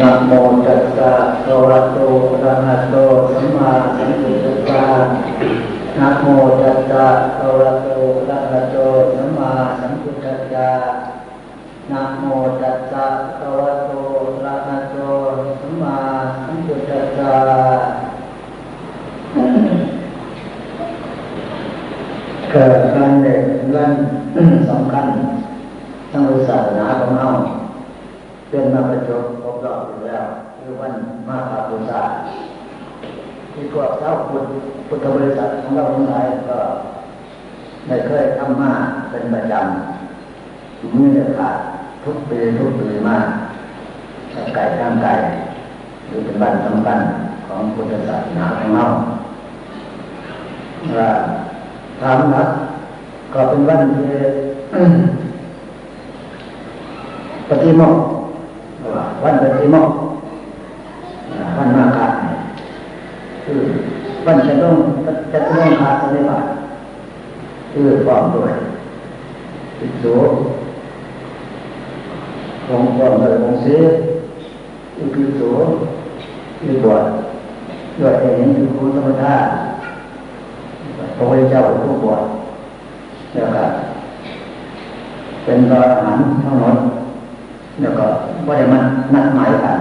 นะโมตัสสะภะวะโตอะระหะโตสัมมาสัมพุทธัสสะนะโมตัสสะภะวะโตอะระหะโตสัมมาสัมพุทธัสสะนะโมตัสสะภะวะโตอะระหะโตสัมมาสัมพุทธัสสะเกิดการเด็กเงินำคัญทั้งศาสนาของเรา เป็นมาประจบครบรอบอยู่แล้วคือวันมาคาบูชาที่ พวกเจ้าพุทธพุทธบริษัทของเราทั้งหลายก็ได้เคยทำมาเป็นประจำมีแต่ขาดทุกปีทุกปีมากไก่ข้างไก่หรือเป็นวันสำคัญของพุทธศาสนาของเราว่าทำนักก็เป็นวันที่ปฏิโมกวันปฏิโมกวันมาฆะ คือวันจะต้องจะต้องขาดอะไรบ้างคือความด้วยติโสของความเลยของเสียคือติดโสคือบวชด้วยเองคือคุณธรรมชาติพระพุทธเจ้าผู้บวชแล้วก็เป็นพรออาหารทั้งหมดแล้วก็ว่าได้มันนัดหมายกัน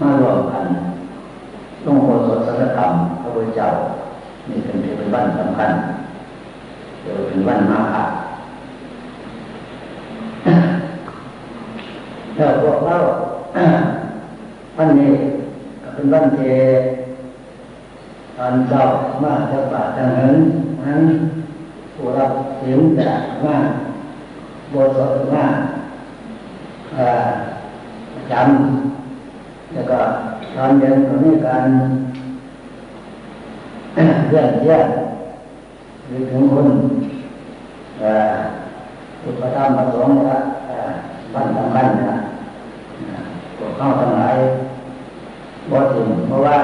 มารวมกัน ลงโพสถสัจธรรมพระพุทธเจ้านี่เป็นเป็นวันสำคัญเดี๋ยวเป็นวันมาฆะแล้วพวกเราวันนี้ก็เป็นวันเทตอนเจ้ามาจะบาจังเหินนั้นผู้รับเสียงจากมาโบสถ์มาจำแล้วก็ ตอนเย็นก็มีการเยี่ยมเยี่ยมหรือถึงคนอุปธรรมประสงค์นะบ้านสำคัญนะพวกเข้าทั้งหลายบ่ถึงบ่ว่า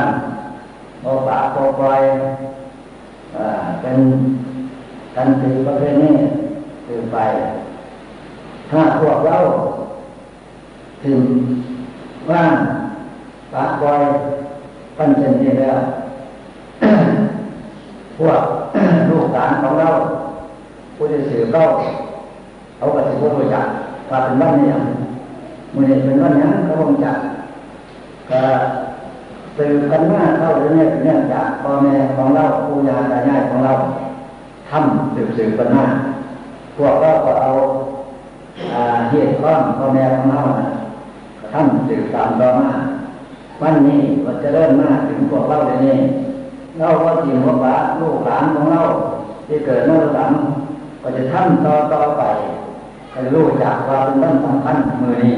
บ่ปากบ่ปล่อยเป็นกันตีประเภทนี้คือไปถ้าพวกเราถึงว่าง ปากบอยปันเจนนี่แล้วพวกลูกหลานของเราผู้ที่สืบเราเขาก็จะรู้จักว่าเป็นวันนี้มือนี้เป็นวันนี้เขาคงจักก็สืบกันมาเข้าเรื่องนี้เนื่องจากพ่อแม่ของเราปู่ย่าตายายของเราทำสืบสืบกันมาพวกเราก็เอาเหตุข้องพ่อแม่ของเราท่านสืบตามต่อมา วันนี้ว่าจะเริ่มมาถึงพวกเราเลยนี่เราก็จริงว่าป้าลูกหลานของเราที่เกิดเมื่อหลังก็จะทำต่อต่อไปให้รู้จักว่าเป็นวันสำคัญมือนี้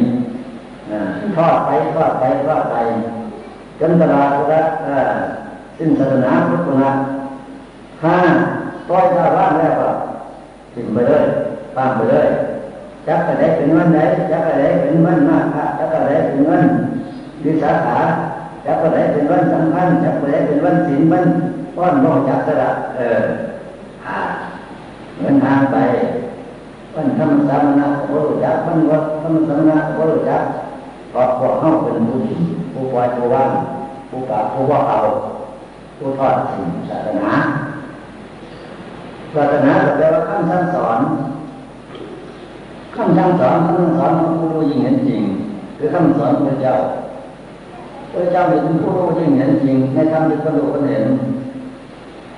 ทอดไปทอดไปทอดไปจนตลาดละสิ้นศาสนาพุทธนะห้าต้อยชาวบ้านแล้วก็ถึงไปเลยฟังไปเลยจักอะไรเป็นวันไหนจักอะไรเป็นวันมากค่ะจักอะไรเป็นวัน วิสาขาจักอะไรเป็นวันสำคัญจักอะไรเป็นวันศีลวันป้อนโลกจักสระเออหาเงินทางไปวันธรรมสามนะโอรุจักวันวัดธรรมสามนะโอรุจักเพระพวกเข้าเป็นผู้ดีผู้ปล่อยผู้ว่างผู้ปราบผู้ว่าเอาผู้ทอดสิ่งศาสนาศาสนาแปลว่าคำสั่งสอนคำสั่งสอนคำสอนของผู้รู้ยิ่งเห็นจริง คือคำสอนพระเจ้า พระเจ้าเป็นผู้รู้ยิ่งเห็นจริงในธรรมที่พระรู้คนเห็น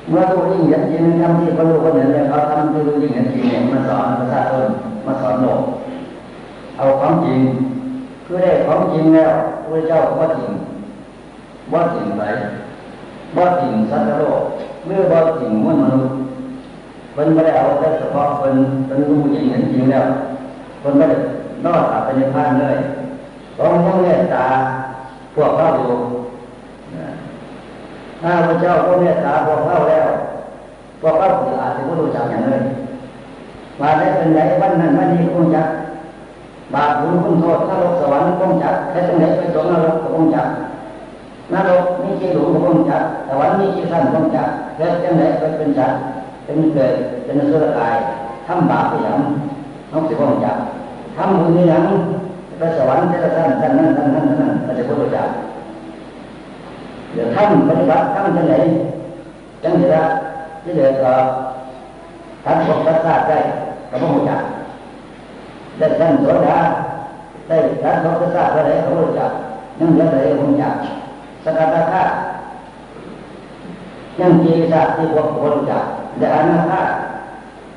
เมื่อรู้ยิ่งเห็นจริงในธรรมที่พระรู้คนเห็นแล้วเขาทำที่รู้ยิ่งเห็นจริงเนี่ยมาสอนประชาชนมาสอนโลกเอาความจริงคือได้ความจริงแล้วพระเจ้าว่าจริงว่าจริงไหนว่าจริงสัตว์โลกเมื่อว่าจริงมนุษย์เป็นไม่ได้เอาแต่เฉพาะเป็นเป็นรู้ยิ่งเห็นจริงแล้วคนไม่ได้นอกจากเป็นพานเลยต้องยังเมตตา พวกเราอยู่ถ้าพระเจ้าพระเมตตาพวกเราแล้ว พวกเราอาจจะไม่รู้จักอย่างเลยมาได้เป็นไหนวันนั้นวันนี้คงจักบาปบุญคุณโทษนรกสวรรค์คงจักแค่ตรงไหนไปตรงนรกก็คงจักนรกมีกี่หลุมก็คงจักสวรรค์มีกี่ขั้นคงจักแค่ตรงไหนไปเป็นจักเป็นเกิดเป็นสุรกายทำบาปไปอย่างน้องสิคงจักทำบุญอย่าง ไปสวรรค์แต่ละท่านท่านนั้นท่านนั้นท่านนั้าเดี๋ยวท่านปฏิบัติทำจังไหนจังเดียวที่เดือดก็ทันพบทันทราบได้ก็ไม่รู้จักได้ท่านโสดาได้ท่านพบทันทราบอะไรก็ไม่รู้จักยังเหลืออะไรไม่รู้จักสกัดราคายังจีศาที่พวกคนรู้จักแต่อนาคา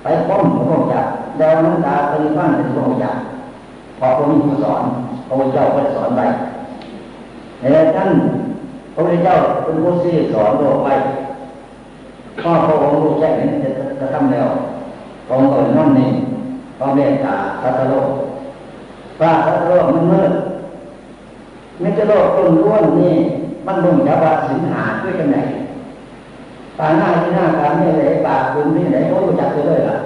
ไปพ้มไม่รู้จักดาวน้ำตาปฏิบัติไม่รู้จัก อพระมีผู้สอนพระเจ้าก็สอนไปแต่ท่านพระพุทธเจ้าเป็นผู้ที่สอนโลกไปพ่อพระองค์รู้แจ้งเห็นจะทำแล้วพระองค์ก็นั่นนี่พระเมตตาสัตโลกฟ้าสัตโลกมันมืดมิตรโลกต้นล้วนนี่มันบ่งจะว่าสินหาด้วยกันไหนตาหน้าที่หน้ากาไม่ไหนปากคุณที่ไหนเขารู้จักเลยล่ะ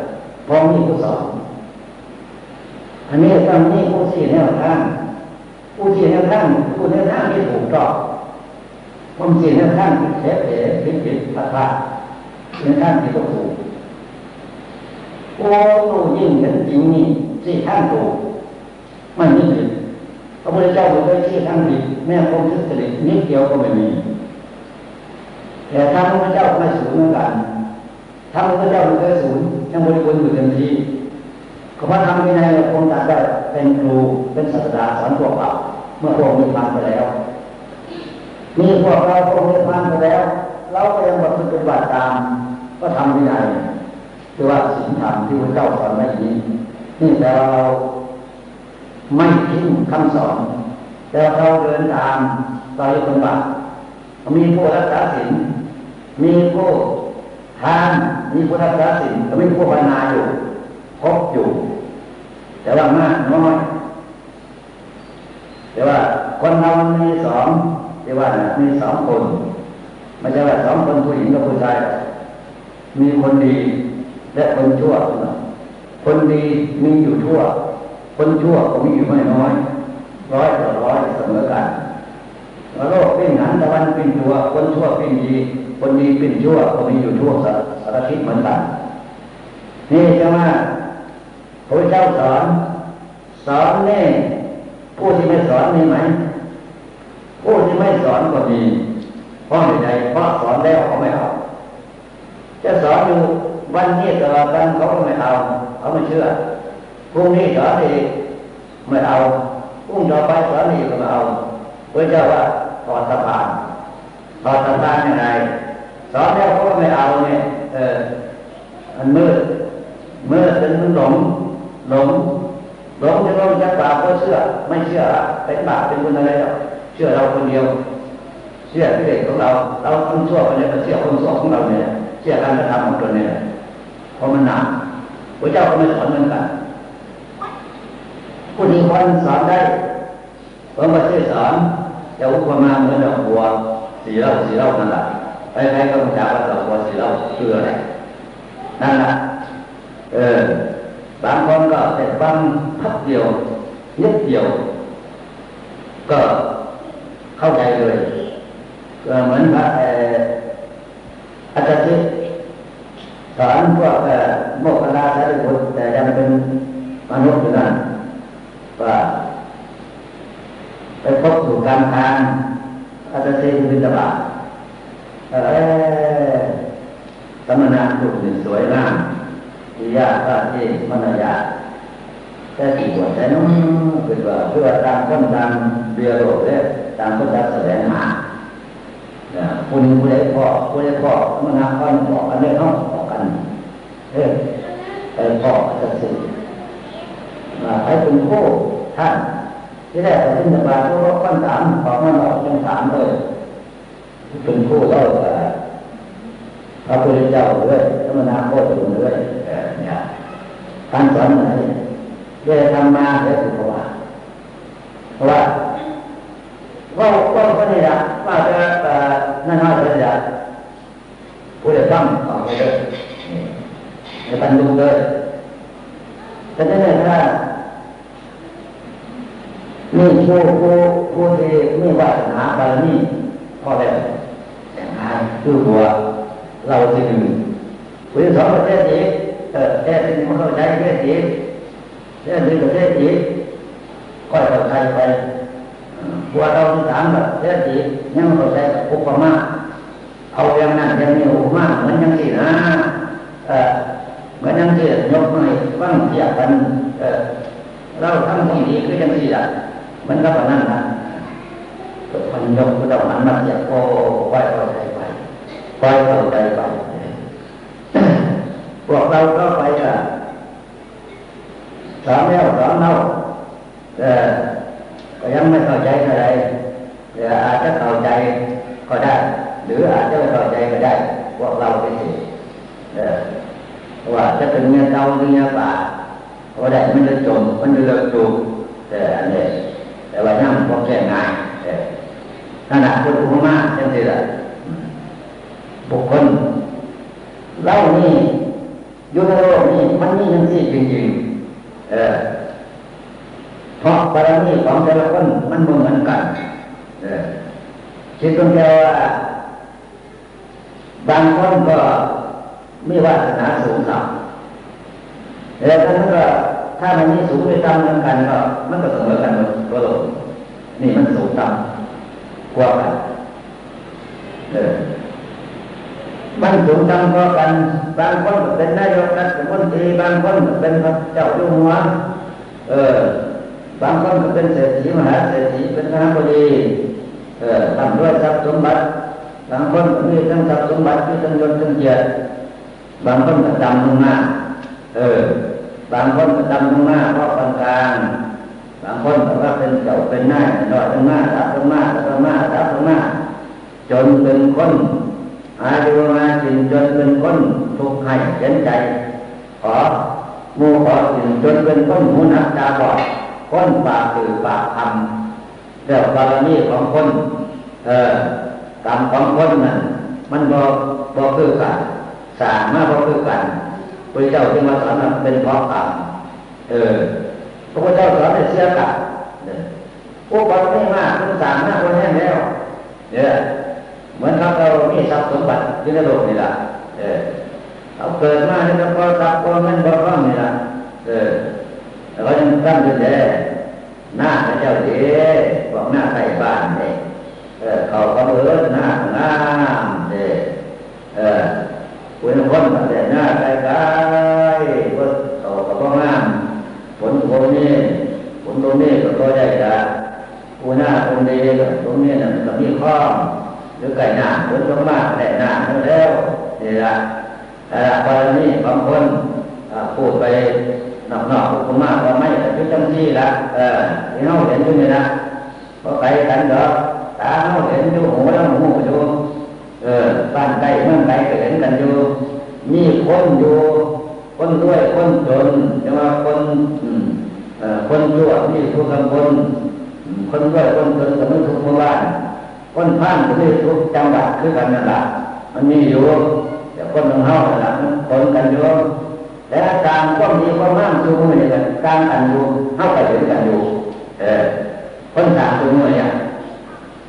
พร้อมนี่ผู้สอน อันนี้ตองนี่ผู้สี่แนวทางผู้สี่แนวทางผู้แนวทางที่ถูกต้องผมสี่แนวทางที่เสียเสียผิดผิดพลาดพลาดแนวทางที่ต้องถูกโอ้รู้ยิ่งเห็นจริงนี่สี่ข้างถูกมันนี่ผิดพระพุทธเจ้าบอกว่าสี่ข้างผิดแม่คงทุจริตนิดเดียวก็ไม่มีแต่ทำพระเจ้าไม่สูญเหมือนกันทำพระเจ้ามันก็สูญยังบริบูรณ์อยู่เต็มที่ ก็พระธรรมวินัยคงตัดได้เป็นครูเป็นศาสดาสอนพวกเราเมื่อพวกมีพานไปแล้วมีพวกเราพวกมีพานไปแล้ว เราก็ยังปฏิบัติตามก็ทำวินัยคือว่าสิ่งธรรมที่พระเจ้าสอนไว้นี้นี่แต่เราไม่ทิ้งคำสอน แต่เราเดินตามรอยปฏิบัติมีผู้รักษาศีลมีผู้ทานมีผู้รักษาศีลก็มีผู้ภาวนาอยู่ พบอยู่ แต่ว่ามากน้อยแต่ว่าคนเรามีสองแต่ว่ามีสองคนไม่ใช่ว่าสองคนผู้หญิงกับผู้ชายมีคนดีและคนชั่ว คนดีมีอยู่ทั่ว คนชั่วก็มีอยู่ไม่น้อย ร้อยต่อร้อยเสมอกันโลกเป็นหันตะวันเป็นตัว คนชั่วเป็นดี คนดีเป็นชั่วก็มีอยู่ทั่วสารทิศเหมือนกันนี่จะว่า พระเจ้าสอนสอนแน่ผู้ที่ไม่สอนมีไหมผู้ที่ไม่สอนก็มีเพราะใดเพราะสอนแล้วเขาไม่เอาจะสอนอยู่วันนี้ตลอดวันเขาก็ไม่เอาเขาไม่เชื่อพรุ่งนี้สอนอีกไม่เอาพรุ่งต่อไปสอนอีกก็ไม่เอาพระเจ้าว่าถอดสะพานถอดสะพานยังไงสอนแล้วเขาก็ไม่เอาเนี่ยเออมันมืดมืดจนมันหลง หลงหลงจะลงจะบาปก็เชื่อ ไม่เชื่อเป็นบาปเป็นบุญอะไรหรอกเชื่อเราคนเดียว เชื่อที่เด็กของเรา เราคนชั่วคนนี้ก็เชื่อคนชั่วของเราเนี่ยเชื่อการกระทำของตัวเนี่ยเพราะมันหนักพระเจ้าก็ไม่สอนเหมือนกันผู้ที่คนสอนได้ผมก็ช่วยสอนจะอุปมาเหมือนดอกบัวสีเหล้าสีเหล้านั่นแหละใครๆก็รู้จักว่าดอกบัวสีเหล้าคืออะไรนั่นแหละเออ บางคนก็แต่บางพักเดียวนิดเดียว ก็เข้าใจเลยก็เหมือนพระอาจารย์สอนพวกโมกขลาสารีบุตรแต่ยังเป็นมนุษย์อยู่นั่นว่าไปพบสู่การทางอาจจะเซนบินตบาเออสมณะรูปหนึ่งสวยงาม วิยาพระเทศมนยาแต่ที่ปวดแต่น้องคือว่าเพื่อตามคนตามเรียโลกเลยตามคนตามแสดงหาผู้นี้ผู้ใดพ่อผู้ใดพ่อมันหาพ่อพ่อกันเลยเนาะพ่อกันเฮ้ยไปพ่อจะสื่อให้เป็นผู้ท่านที่แรกเราขึ้นมาผู้รบกันถามขอมาบอกยังถามเลยเป็นผู้เล่าพระพุทธเจ้าด้วยธรรมนาโคตรด้วย การสอนไหนเรื่องธรรมะเรื่องสุขภาพเพราะว่าว่าว่าคนนี้ละว่าจะนั่นว่าจะจะผู้ใดฟังออกไปเลยในปันดูเลยแต่นั่นเองถ้านี่ผู้ผู้ผู้ที่ม่ว่าหาบารมีพอแล้วแต่งงานคือหัวเราที่หนึ่งผู้ที่สองประเทศอีกเออประเทศที่มันเข้าใจประเทศอีกประเทศหนึ่งประเทศอีกค่อยเข้าใจไปพวกเราถามแบบเสียทียังเข้าใจอุปมาเอาอย่างนั้นอย่างนี้อุปมาเหมือนอย่างที่นะเออเหมือนอย่างที่ยกมาให้ฟังเทียกันเออเราทำที่ดีคืออย่างที่ละมันก็แบบนั้นนะคนยกก็ต้องหันมาเทียโอ้ไว้เข้าใจไปไว้เข้าใจไป พวกเราก็ไปอะสอนแล้วสอนเล่าเออก็ยังไม่เข้าใจอะไรหรืออาจจะเข้าใจก็ได้ หรืออาจจะไม่เข้าใจก็ได้ พวกเราไปสิเออว่าจะเป็นเงี้ยเตาเงี้ยป่าก็ได้มันจะจมมันจะเลิกจูแต่อันนี้แต่ว่าย่ำพอแก่ง่ายขนาดคนอุมาจังสิละบุคคลเล่านี่ ยุโรปนี่มันนี่ยังสิจริงๆเออเพราะบารมีของแต่ละคนมันเหมือนกัน เออคิดตรงแค่ว่าบางคนก็มีวาสนาสูงสักแล้วท่านก็ถ้ามันมีสูงไม่ต่ำเหมือนกันก็มันก็เสมอกันหมดตัวโลกนี่มันสูงต่ำกว่ากันเออ มันสูงต่ำกว่ากันบางคนเป็นนายกรัฐมนตรีบางคนเป็นเจ้าอยู่หัวเออบางคนก็เป็นเศรษฐีมหาเศรษฐีเป็นคณะบดีเออทำด้วยทรัพย์สมบัติบางคนก็มีทั้งทรัพย์สมบัติมีทั้งยศทั้งเกียรติบางคนก็ดำลงมาเออบางคนก็ดำลงมาเพราะกลางกลางบางคนก็ว่าเป็นเจ้าเป็นนายดอยลงมาดับลงมาดับลงมาดับลงมาจนเป็นคน อายุมาจินจนเป็นคนทุกข์ให้เย็นใจ ขอมูขอสินจนเป็นคนหูหนักตาบอดคนปากคือปากทำเรื่องบารมีของคนเออกรรมของคนนั่นมันบ่บ่คือกันสางมาบ่คือกันพระเจ้าจึงมาสอนว่าเป็นเพราะกรรมเออพระพุทธเจ้าสอนให้เสียกรรมโอ้บารมีมากมันสร้างมากคนแห้งแล้วเนี่ย เหมือนครับเรามีทรัพย์สมบัติที่ในโลกนี่แหละเออเอาเกิดมาเนี่ยพอทรัพย์พอเงินพอทองนี่แหละเออแล้วยังตั้งอยู่แต่หน้าพระเจ้าเอ๋บอกหน้าใส่บ้านเนี่ยเออเขาก็เอิ้นหน้างามเด้เออคุณคนมาแต่หน้าใกล้ใกล้ก็เขาก็บ่งงามผลตรงนี้ผลตรงนี้ก็ได้ละผู้หน้าตรงนี้ตรงนี้น่ะมันมีข้อ หรือไก่หน้าผลตรงมาแต่หน้าทั้งแล้วนี่ละแต่กรณีบางคนพูดไปนอกๆพูดมากก็ไม่แต่จังที่ละเออที่เขาเห็นอยู่นี่นะเพราะไก่กันเด้อตาเขาเห็นอยู่หูแล้วหูอยู่เออบ้านไก่เมืองไก่ก็เห็นกันอยู่ มีคนอยู่คนด้วยคนจนแต่ว่าคนคนชั่วมีทุกข์กังวลคนด้วยคนจนก็ไม่ทุกข์เมื่อวาน คนผ่านก็ไม่ทุกจังหวัดคือกันนั่นแหละมันมีอยู่แต่คนของเฮานั่นแหละมันคนกันอยู่แต่การความดีความงามสู่มือเนี่ยการกันอยู่เฮาก็เห็นกันอยู่เออคนสามสู่มือเนี่ย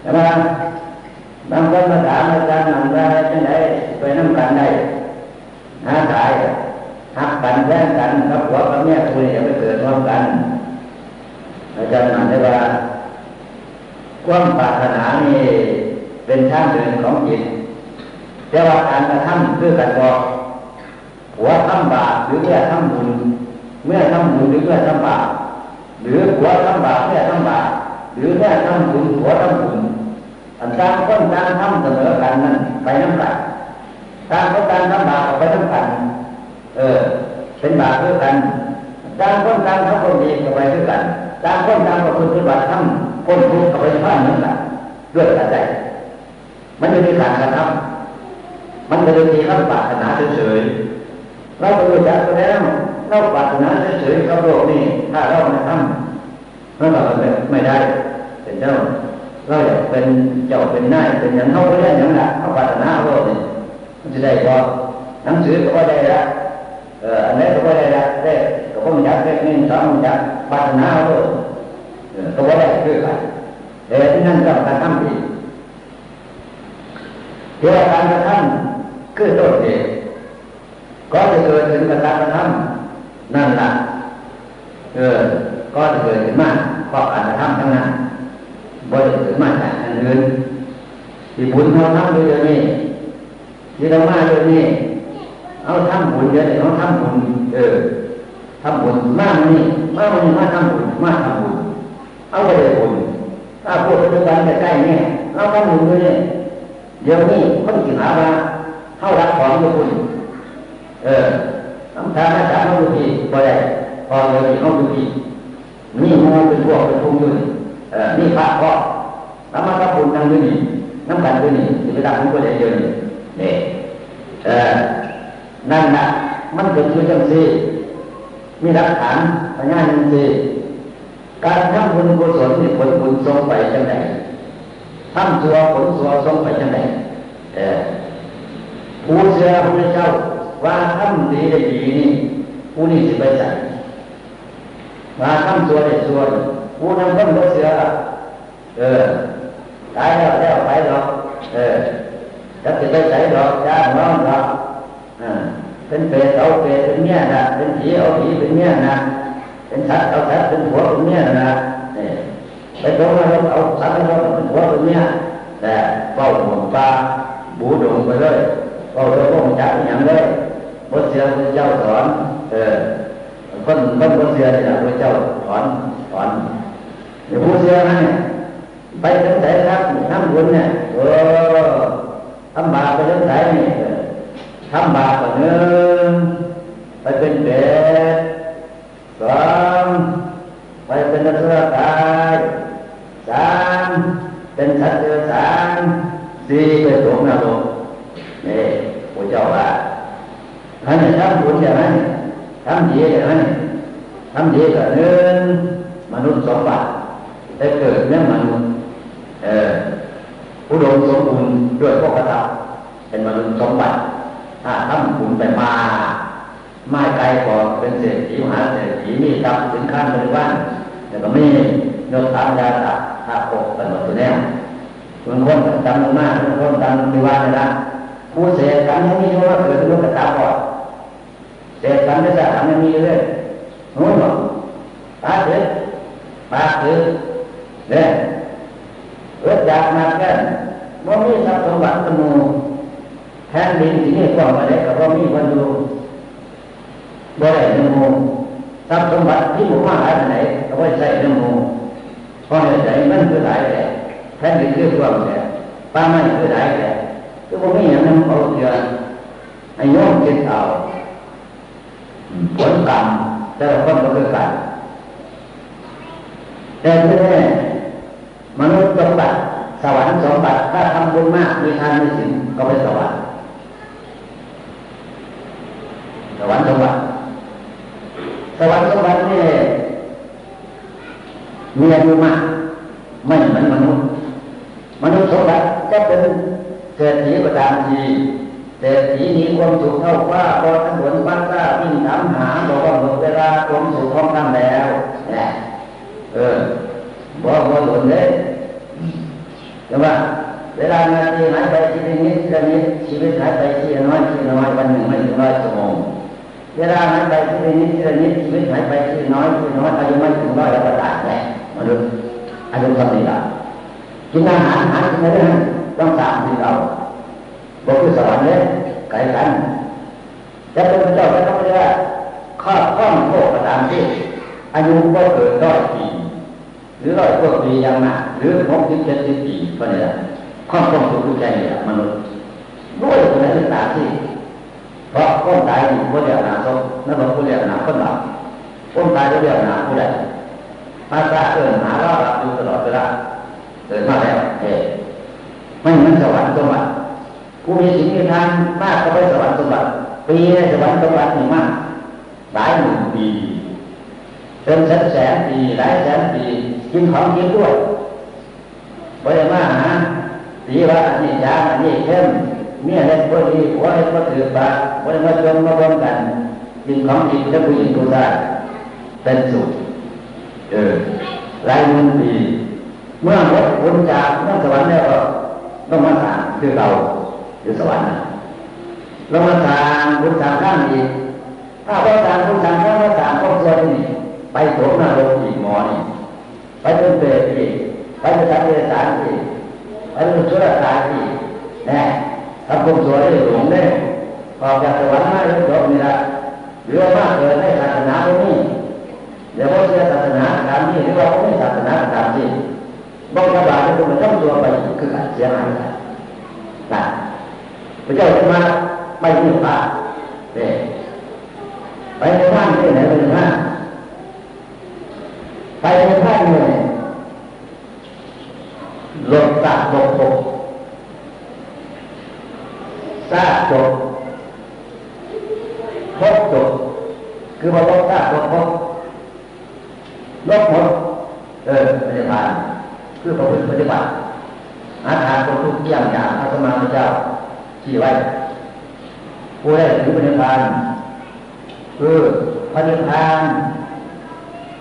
แต่ว่าบางคนมาถามอาจารย์นั่นได้จังไดไปน้ำกันได้หาขายหักกันแย่งกันกับหัวกับเมียคุยอย่าไปเกิดร่วมกัน อาจารย์นั่นได้ว่า ความปรารถนานี่เป็นทางเดินของจิตแต่ว่าการกระทำคือการบอกหัวทำบาปหรือเมื่อทำบุญเมื่อทำบุญหรือเมื่อทำบาปหรือหัวทำบาปเมื่อทำบาปหรือเมื่อทำบุญหัวทำบุญอันต่างคนต่างทำเสมอกันนั่นไปน้ำกันต่างคนต่างทำบาปไปน้ำกันเออ เป็นบาปด้วยกันต่างคนต่างทำคนดีกับไปด้วยกันต่างคนต่างประพฤติปฏิบัติทำ คนทุกข์กับไปบ้านนั้นแหละด้วยกันใจมันจะมีการกระทำมันจะมีคำปรารถนาเฉยๆเราไปรู้จักแล้วเราปรารถนาเฉยๆกับโลกนี้ถ้าเราไม่ทำเราก็ไม่ได้ เป็นเจ้าเราอยากเป็นเจ้าเป็นนายเป็นอย่างเขาก็ได้อย่างนั้นเขาปรารถนาโลกนี้มันจะได้พอหนังสือก็ได้ละเอ่ออันนี้ก็ได้ละได้ก็คงจักได้หนึ่งสองจักปรารถนาโลก ก็ว่าได้คือกันแต่ที่นั่นก็การทำดีเพื่อการกระทำคือต้นเหตุก็จะเกิดถึงการกระทำนั่นแหละเออ ก็จะเกิดขึ้นมาเพราะการกระทำทั้งนั้นบ่ได้เกิดมาจากอันอื่นที่บุญเขาทำด้วยนี้ที่เรามาด้วยนี้เอาทำบุญเยอะเลยเอาทำบุญเออทำบุญมากนี่มากนี่มาทำบุญมาทำบุญ เอาไปเลยบุญถ้าพูดปัจจุบันใกล้เนี่ยเราทำบุญด้วยเนี่ยเดี๋ยวนี้คนกินหาว่าเข้ารักของด้วยคุณเออทำทานอาจารย์เขาดูดีบ่ได้พอเดี๋ยวนี้เขาดูดีนี่มูเป็นพวกเป็นพุงด้วยเออนี่พระพ่อทำมาทำบุญทางด้วยนี่น้ำกันด้วยนี่จะไปทำบุญก็ได้เยอะนี่เนี่ยเออนั่นนะมันเกิดขึ้นจังซี่มีหลักฐานพยานจังซี่ การทำบุญกุศลนี่ผลบุญส่งไปจังไหนทำชัวผลชัวส่งไปจังไหนเออผู้เชื่อพระเจ้าว่าทำดีได้ดีนี่ผู้นี้สิไปใส่ว่าทำชัวได้ชัวผู้นั้นต้องรู้เสือเออตายแล้วแล้วไปหรอกเออจะไปใส่หรอกจ้าน้องหรอกอ่าเป็นเปรตเอาเปรตเป็นเมียนะเป็นผีเอาผีเป็นเมียนะ เป็นสัตว์เอาสัตว์เป็นหัวเป็นเมียนะเนี่ยไปตรงนั้นเอาสัตว์เอาเป็นหัวเป็นเมียแต่เฝ้าหมวกปลาบูดงไปเลยเฝ้าเรื่องพวกจักอย่างเลยบทเสียพระเจ้าสอนเออคนคนบทเสียเนี่ยพระเจ้าสอนสอนเดี๋ยวผู้เสียนั่นเนี่ยไปถึงไหนครับทำบุญเนี่ยเออทำบาปไปถึงไหนเนี่ทำบาปก็หนึ่งไปเป็นเด็กสองไปเป็นนักสืตายสาม เป็นสัตว์เดรัจฉานสี่เป็นสงนรกนี่พระเจ้าว่าท่านทำบุญอย่างนั้นทำดีอย่างนั้นทำดีก็หนึ่งมนุษย์สมบัติได้เกิดเนื้อมนุษย์เออผู้ดมสมบูรณ์ด้วยพวกกระทำเป็นมนุษย์สมบัติถ้าทำบุญไปมาไม่ไกลพอเป็นเศรษฐีมหาเศรษฐีมีทรัพย์สินค้าบริวารแต่ก็ไม่ยกตามยาตา ถ้าปกกันหมดตัวแน่บางคนจำมากบางคนจำบริวารนะผู้เสพกันยังมีอยู่ว่าเกิดรู้กระตาก่อนเสพกันไม่ใช่ทำยังมีเลยนู้นหรอตาถิดปาถิดเนี่ยเกิดจากมาแค่ว่ามีทรัพย์สมบัติสมูแทนดินที่นี่กว้างมาได้ก็เพรามีคนดูบ่ได้นโมทรัพย์สมบัติที่หมู่มหายไหนเอาไว้ใส่นโม เพราะเหตุใดมันคือหลายแต่แทนดินคือกว้างแต่ป้าไม่คือหลายแต่คือบ่มีอย่างนั้นเอาเถื่อไอ้โยมคิดเอาผลกรรมแต่ละคนก็คือกันแต่ที่แน่มนุษย์สมบัติสวรรค์สมบัติถ้าทำบุญมากมีทานมีศีลก็ไปสวรรค์สวรรค์สมบัติสวรรค์สมบัตินี่ มีอายุมาก ไม่เหมือนมนุษย์ มนุษย์สมบัติจะเป็นเศรษฐีก็ตามทีเศรษฐีมีความสุขเท่าว่าพอทั้งหมดบ้านก็วิ่งถามหาบอกว่าหมดเวลาความสุขของท่านแล้วเนี่ยเออบอกว่าหลุดเลยใช่ไหมเวลานาทีหายไปทีนิดทีนิดชีวิตหายไปทีน้อยทีน้อยวันหนึ่งไม่ถึงร้อยชั่วโมงเวลาหายไปทีนิดทีนิดชีวิตหายไปทีน้อยทีน้อยอายุไม่ถึงร้อยแล้วก็ตายแหละ มาดูอายุเท่านี้ละกินอาหารหากินอะไรต้องสามที่เราบอกคือสวรรค์เลยไกลกันจะเป็นพระเจ้าจะต้องเรียกข้าข้องโลกตามที่อายุก็เกิดร้อยปีหรือร้อยกว่าปียังมาหรือหกสิบเจ็ดสิบปีก็เนี่ยความต้องสุขใจเนี่ยมนุษย์ด้วยคนนั้นศึกษาที่เพราะคนตายอยู่ผู้เดียวนาศพนั่นบอกผู้เดียวนาคนหลับคนตายผู้เดียวนาผู้ใด ภาษาเอิญหาเราหลับอยู่ตลอดเวลาเกิดมาแล้วเฮ้ไม่เหมือนสวรรค์สมบัติผู้มีสิ่งมีทานมากก็ไปสวรรค์สมบัติปีในสวรรค์สมบัติหนึ่งมากหลายหมื่นปีเป็นแสนแสนปีหลายแสนปีกินของกินด้วยบริมาหาสีว่าอันนี้จางอันนี้เข้มเมียเล่นพอดีผัวเล่นพอถือบาบริมาจมมาบนกันกินของกินจะผู้หญิงผู้ชายเป็นสุข เออหลายหมื่นปีเมื่อหมดบุญจากเมื่อสวรรค์แล้วก็ต้องมาทานคือเราอยู่สวรรค์เรามาทานบุญทานข้างอีกถ้าเราทานบุญทานข้างเราทานครอบครัวนี่ไปโถมนรกอีกหมอนี่ไปเป็นเปรตอีกไปจะทำเอกสารที่ไปจะช่วยสารที่นะทำความสวยหลงได้ออกจากสวรรค์มาแล้วจบนี่ละหรือว่ามาเกิดในศาสนาตรงนี้เดี๋ยวว่าเชื่อศาสนาตามนี้หรือว่าไม่ศาสนาตามที่บ้องกระบาดจะต้องต้องตัวไปคือการเสียหายนะพระเจ้าจะมาไปที่ป่าเด็ไปในบ้านที่ไหนไปในบ้านไปในบ้านเนี่ยหลบตาหลบหลบซาจบพบจบคือมาลบซาจบพบลบหมดเออปฏิบัติคือประพฤติปฏิบัติอาถรรพ์ทุกเยี่ยงอย่างพระสมานเจ้าชี้ไว้ผู้ได้ถือปฏิบัติคือพระนิพพาน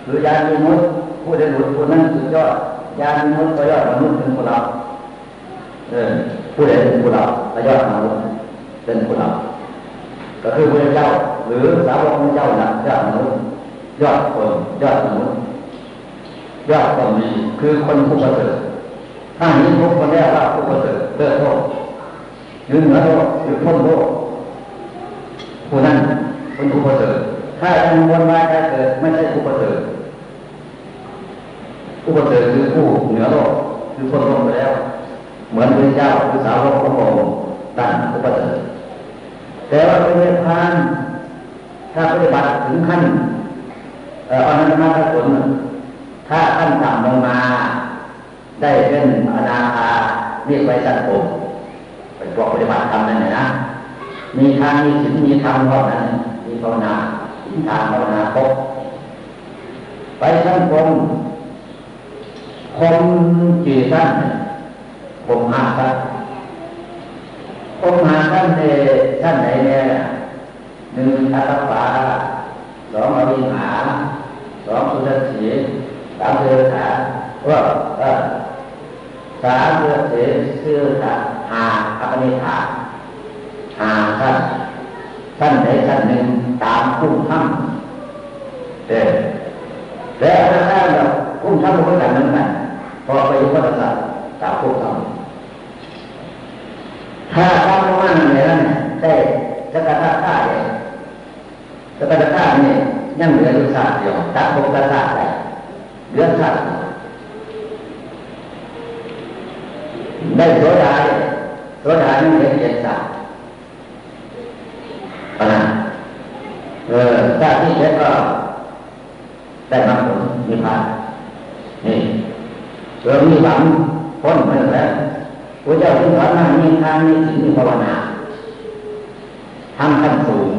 คือยานมีมุตผู้ได้หลุดผู้นั้นสุดยอดยาน มนุษย์เป็นผู้เราเออผู้ใดเป็นผู้เราก็ยอดมนุษย์เป็นผู้เราก็คือพระเจ้า หรือสาวกพระเจ้านะยอดมนุษย์ยอดคนยอดมนุษย์ยอดคนมีคือคนผู้ประเสริฐถ้าเห็นทุกคนแรกว่าผู้ประเสริฐเลิศโลกหรือเหนือโลกหรือพ้นโลกผู้นั้นเป็นผู้ประเสริฐถ้ายังวนมาได้เกิดไม่ใช่ผู้ประเสริฐผู้ประเสริฐคือผู้เหนือโลก คือพ้นโลกไปแล้ว เหมือนพระเจ้าคือสาวกพระองค์ตั้งผู้ประเสริฐแต่ว่าเป็นเรื่องพานถ้าปฏิบัติถึงขั้นอนันตมาผลถ้าขั้นต่ำลงมา ได้เป็นอนาคาเรียกไว้สัตว์ผมเป็นพวกปฏิบัติธรรมนั่นแหละนะมีทางมีศีลมีธรรมเท่านั้นมีภาวนาศีลทานภาวนาครบไปชั้นพรม คมจีสั้นคมห้าสั้นคมหาสั้นเนสั้นไหนเนี่ยหนึ่งทัตปาสองอวิหาสองสุทัศสีสามเดือขาว่าสามเดือเสื้อขาหาอปนิธาหาสั้นสั้นไหนสั้นหนึ่งตามพุ่งถ้ำเด็และถ้าข้างเราพุ่งถ้ำก็กันเหมือนกัน พอไปยุทธศาสตร์ตามพุ่งถ้ำถ้าทำมากๆเนี่ยนั่นได้จะกระทาข้าเลยจะกระทาข้านี่ยังเหลืออยู่ศาสตร์เดียวตัดพุ่งกระทาได้เหลือศาสตร์ได้โสดาโสดานี่เหลือเจ็ดศาสตร์ปนะเออถ้าที่เจ็ดก็ได้มาผลมีผ่านนี่ เรามีหวังพ้นไปแล้วพระเจ้าที่สอนมามีทางมีสิ่งมีภาวนาทำขั้นสูง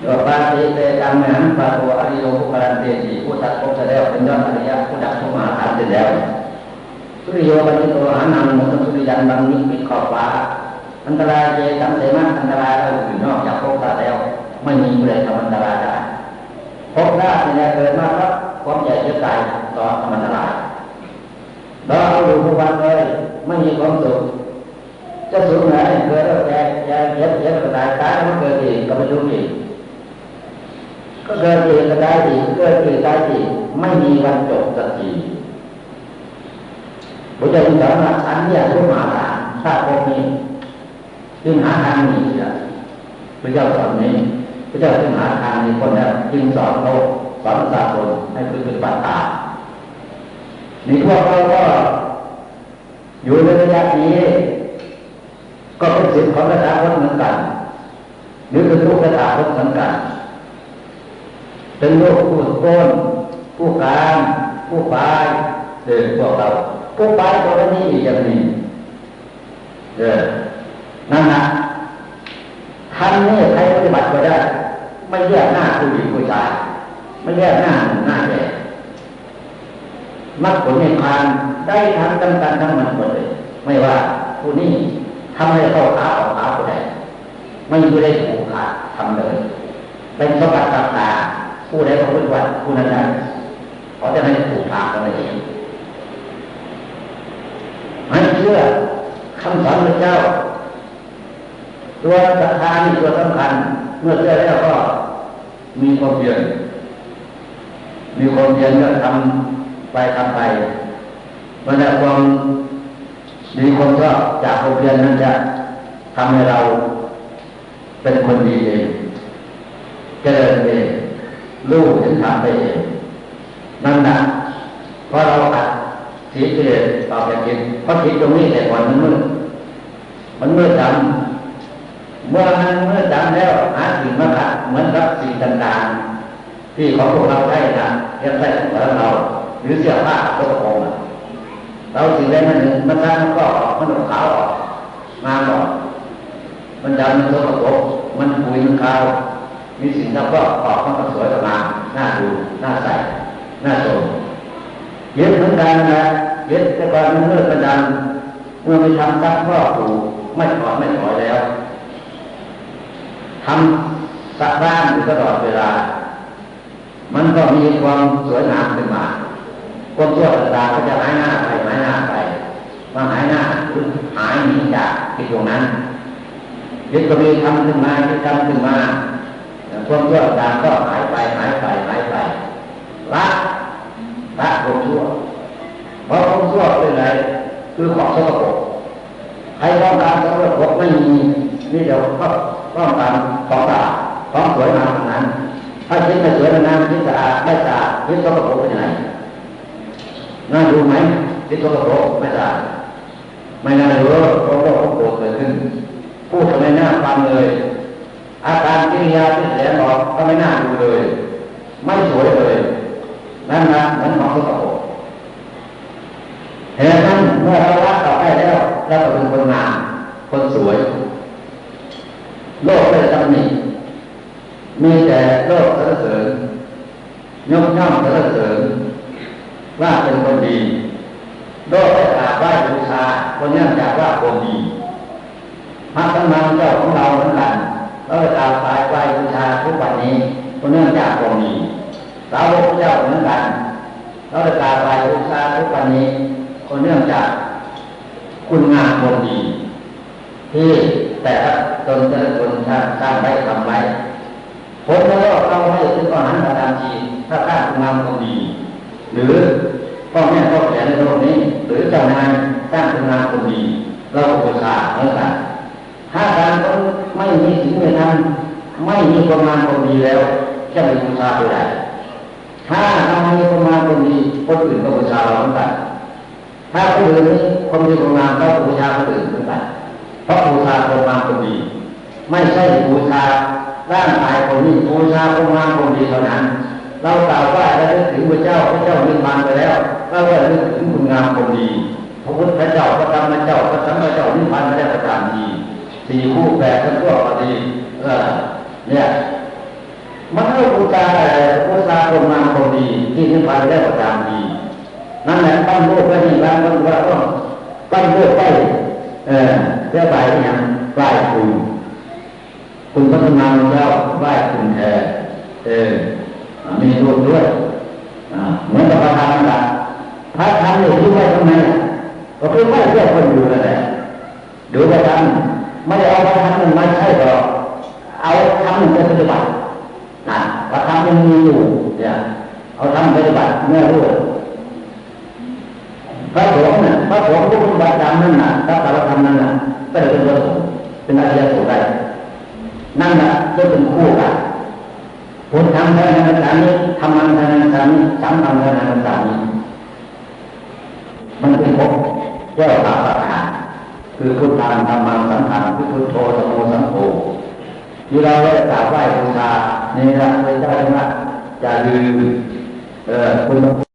โดยปาติเตกังนังปาตัวอริโยภุกรันเตติผู้ตัดภพแล้วเป็นยอดอริยะผู้ดับทุกมาทานเสร็จแล้วสุริโยปฏิโตหานังมุตสุริยันบังนิปิดขอบฟ้าอันตรายเจสัมเสมาอันตรายเราอยู่นอกจากภพชาแล้ว ไม่มีผู้ใดทำอันตรายได้ภพชาติเนี่ยเกิดมาครับความใหญ่เยอะใจต่อทำอันตราย เราเอยู่ทุกวันเลยไม่มีความสุขจะสูงไหนเกิดแล้วแก่แก่เย็บเย็บกระตายตายมันเกิดอีกก็ไม่รู้อีกก็เกิดอีกก็ได้อีกเกิดอีกได้อีกไม่มีวันจบสักทีพระเจ้าจึงสอนว่าฉันเนี่ยทุกมาทานชาติพวกนี้จึงหาทางหนีอะพระเจ้าสอนนี้พระเจ้าจึงหาทางนี้คนแล้วจึงสอนโลกสอนสากลให้ปฏิบัติตาม นี่พวกเราก็อยู่ในระยะนี้ ก็เป็นสิทธิ์ของระดับเหมือนกันหรือเป็นลูกระดับเหมือนกันเป็นโลกผู้ต้น ผู้กลางผู้ปลายเดินพวกเราผู้ปลายตัวนี้อย่างนี้เออนั่นนะท่านนี่ใครปฏิบัติก็ได้ ไม่แยกหน้าผู้หญิงผู้ชาย ไม่แยกหน้าหน้า มรรคผลในพานได้ทั้งกันกันทั้งมันหมดเลย ไม่ว่าผู้นี้ทำให้เข้าขาออกขาผู้ใดไม่มีได้ถูกขาดทำเลย เป็นสมบัติตาตาผู้ใดก็พูดว่าผู้นั้นได้ขอจะให้ถูกทางกันเองให้เชื่อคำสอนพระเจ้า ตัวศรัทธานี่ตัวสำคัญ เมื่อเชื่อแล้วก็มีความเพียรมีความเพียรก็ทำ ไปทำไปมันจะความดีความชอบจากความเพียรนั้นจะทำให้เราเป็นคนดีเองเจริญเองรู้ถึงทำไปเองนั่นแหละเพราะเราอัดสีเกลียดต่อจากจิตเพราะจิตตรงนี้แต่ก่อนมันมืดมันมืดดำเมื่อมันมืดดำแล้วหาสิ่งมาขัดเหมือนกับสิ่งต่างๆที่ของพวกเราใช้นะเรียกใช้ของเรา หรือเสื้อผ้าตัวกระเราสิ่งใดมันหนึ่งมันทำมันก็ออกมันขาวออกมาออกมันดำมันสกปรกมันปุยมันขาวมีสิ่งที่ก็ออกมันก็สวยออกมาหน้าดูหน้าใสหน้าโสมยึดเหมือนกันนะยึดแต่ก่อนมันเลิกกระดันเมื่อไม่ทำซักก็ถูกไม่ถอดไม่ถอยแล้วทำสักบ้านอยู่ตลอดเวลา มันก็มีความสวยงามขึ้นมา ความชั่วต่างๆก็จะหายหน้าไปหายหน้าไปมาหายหน้าคือหายหนีจากที่ตรงนั้นยึดก็มีทำขึ้นมายึดทำขึ้นมาความชั่วต่างก็หายไปหายไปหายไปละละความชั่วเพราะความชั่วเป็นอะไรคือของสกปรกใครต้องการสกปรกไม่มีนี่เดี๋ยวก็ต้องการของสะอาดของสวยงามทั้งนั้น ถ้าคิดไม่สวยงามคิดสะอาดไม่สะอาดคิดสกปรกเป็นไง น่าดูไหมคิดสกปรกไม่สะอาดไม่น่าดูเพราะโรคโกรธเกิดขึ้น พูดทำไมหน้าฟังเลย อาการกิริยาที่แสดงออกก็ไม่น่าดูเลย ไม่สวยเลยนั่นนะมันของสกปรกเหตุนั้นเมื่อเราละต่อได้แล้วเราก็เป็นคนงามคนสวย โลกไม่ได้ตำหนิมีแต่โลกสรรเสริญยกย่องสรรเสริญ ว่าเป็นคนดีโลกได้กราบไหว้บูชาคนนี้จากว่าคนดีพระธรรมเจ้าของเราเหมือนกันเราได้กราบไหว้ไหว้บูชาทุกวันนี้คนเนื่องจากคนดีสาวกเจ้าเหมือนกันเราได้กราบไหว้บูชาทุกวันนี้คนเนื่องจากคุณงามคนดี ที่แต่ละตนแต่ละตนสร้างไว้ทำไว้ผลแล้วเราให้ถึงก่อนนั้นตามทีถ้าสร้างคุณงามคนดี หรือพ่อแม่พ่อแก่ในโลกนี้ หรือเจ้านายสร้างคุณงามคนดีเราบูชาเหมือนกันถ้าการคนไม่มีสิ่งใดทำไม่มีประมาณคนดีแล้วจะไปบูชาไปไหนถ้าเรามีประมาณคนดีคนอื่นก็บูชาเราเหมือนกันถ้าคนอื่นนี้คนมีประมาณก็บูชาคนอื่นเหมือนกันเพราะบูชาประมาณคนดี ไม่ใช่บูชาร่างกายคนนี้บูชาประมาณคนดีเท่านั้น เรากล่าวว่าเราได้ถึงพระเจ้าพระเจ้านิพพานไปแล้วเราก็นึกถึงคุณงามคนดีพระพุทธเจ้าพระธรรมเจ้าพระสังฆเจ้านิพพานไปแล้วประการดีสี่คู่แปดทั้งตัวพอดีเออเนี่ยมันไม่บูชาอะไรบูชาคนงามคนดีที่นิพพานไปแล้วประการดีนั่นแหละตั้งโลกไว้ที่บ้านตั้งว่าต้องตั้งโลกไว้เออเพื่อไปอย่างไหว้คุณ คุณพัฒนาเจ้าไหว้คุณแทนเออ มีรูปด้วยเหมือนกับพระธรรมนั่นแหละพระธรรมเนี่ยที่ไหว้ทำไมก็เพื่อไหวเพื่อคนอยู่นั่นแหละดูพระธรรมไม่ได้เอาพระธรรมมันไม่ใช่หรอกเอาธรรมไปปฏิบัตินะพระธรรมยังมีอยู่เนี่ยเอาธรรมปฏิบัติเมื่อรู้พระสงฆ์น่ะพระสงฆ์ผู้ปฏิบัติตามนั่นน่ะพระธรรมนั่นน่ะก็จะเป็นพระสงฆ์เป็นอาจารย์สงฆ์ได้นั่นน่ะจะเป็นคู่กัน คุณทำเท่านั้นสามีทำมันเท่านั้นสามีสามทำเท่านั้นสามีมันเป็นภพแก้วตาประธานคือพุทธังธรรมังสังฆังคือพุทโธสมุสังโฆที่เราได้กราบไหว้บูชาในพระพุทธเจ้าว่าจะลืมเออคุณ